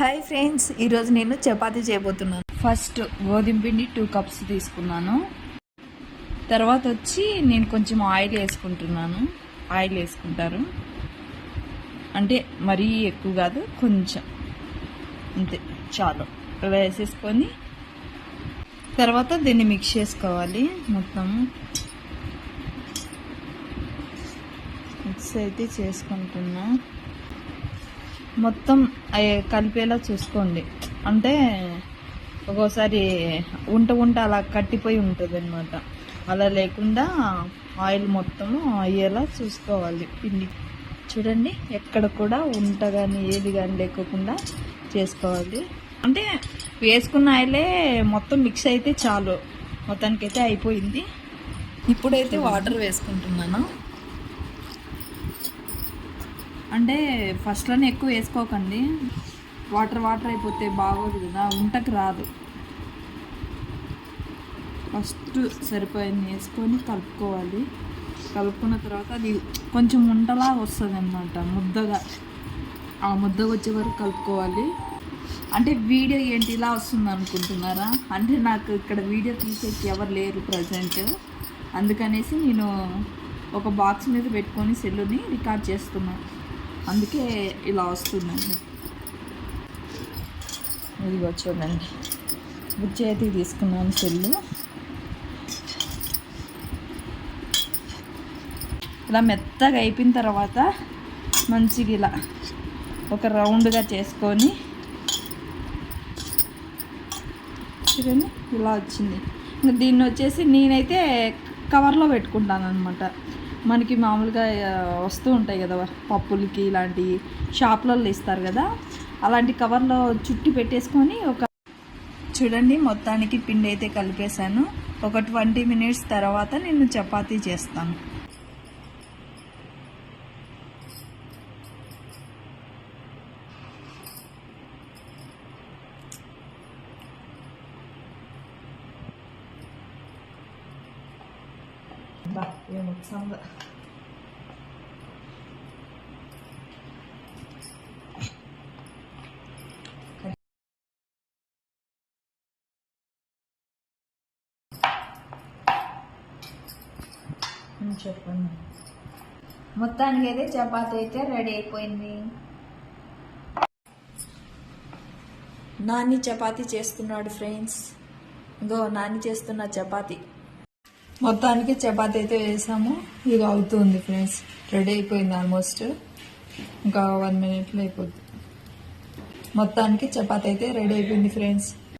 Hi friends ఈరోజు నేను చపాతీ చేయబోతున్నాను. ఫస్ట్ గోధుమ పిండి టూ కప్స్ తీసుకున్నాను. తర్వాత వచ్చి నేను కొంచెం ఆయిల్ వేసుకుంటున్నాను. ఆయిల్ వేసుకుంటారు. అంటే మరీ ఎక్కువ కాదు కొంచెం. అంతే చాలు. వేసేసుకొని తర్వాత దీన్ని మిక్స్ చేసుకోవాలి మొత్తం. మిక్స్ అయితే చేసుకుంటున్నా. మొత్తం కలిపేలా చూసుకోండి. అంటే ఒక్కోసారి ఉంట ఉంట అలా కట్టిపోయి ఉంటుంది అనమాట అలా లేకుండా ఆయిల్ మొత్తము అయ్యేలా చూసుకోవాలి. పిండి చూడండి ఎక్కడ కూడా ఉంట కానీ ఏది కానీ లేకోకుండా చేసుకోవాలి. అంటే వేసుకున్న ఆయిలే మొత్తం మిక్స్ అయితే చాలు. మొత్తానికైతే అయిపోయింది. ఇప్పుడైతే వాటర్ వేసుకుంటున్నాను. అంటే ఫస్ట్లోనే ఎక్కువ వేసుకోకండి. వాటర్ వాటర్ అయిపోతే బాగోదు కదా వంటకు రాదు. ఫస్ట్ సరిపోయింది వేసుకొని కలుపుకోవాలి. కలుపుకున్న తర్వాత అది కొంచెం ఉంటలా వస్తుంది అనమాట ముద్దగా. ఆ ముద్దగా వచ్చే వరకు కలుపుకోవాలి. అంటే వీడియో ఏంటి ఇలా వస్తుంది అనుకుంటున్నారా అంటే నాకు ఇక్కడ వీడియో తీసేకి ఎవరు లేరు ప్రజెంట్. అందుకనేసి నేను ఒక బాక్స్ మీద పెట్టుకొని సెల్లుని రికార్డ్ చేస్తున్నాను అందుకే ఇలా వస్తుందండి. ఇదిగో చూడండి. బుజ్జి తీసుకున్నాను సెల్లు. ఇలా మెత్తగా అయిపోయిన తర్వాత మంచిగా ఇలా ఒక రౌండ్గా చేసుకొని చూడండి ఇలా వచ్చింది. ఇంకా దీన్ని వచ్చేసి నేనైతే కవర్లో పెట్టుకుంటాను అనమాట మనకి మామూలుగా వస్తూ ఉంటాయి కదా పప్పులకి ఇలాంటి షాప్లలో ఇస్తారు కదా. అలాంటి కవర్లో చుట్టి పెట్టేసుకొని ఒక చూడండి మొత్తానికి పిండి అయితే కలిపేశాను. ఒక ట్వంటీ మినిట్స్ తర్వాత నేను చపాతీ చేస్తాను. బా ఏమొచ్చిందో చెప్పండి మొత్తానికి అయితే చపాతి అయితే రెడీ అయిపోయింది. నాని చపాతి చేస్తున్నాడు ఫ్రెండ్స్. ఇంకో నాని చేస్తున్న చపాతీ. మొత్తానికి చపాతి అయితే వేసాము. ఇది అవుతుంది ఫ్రెండ్స్. రెడీ అయిపోయింది ఆల్మోస్ట్. ఇంకా వన్ మినిట్లో అయిపోద్ది. మొత్తానికి చపాతి అయితే రెడీ అయిపోయింది ఫ్రెండ్స్.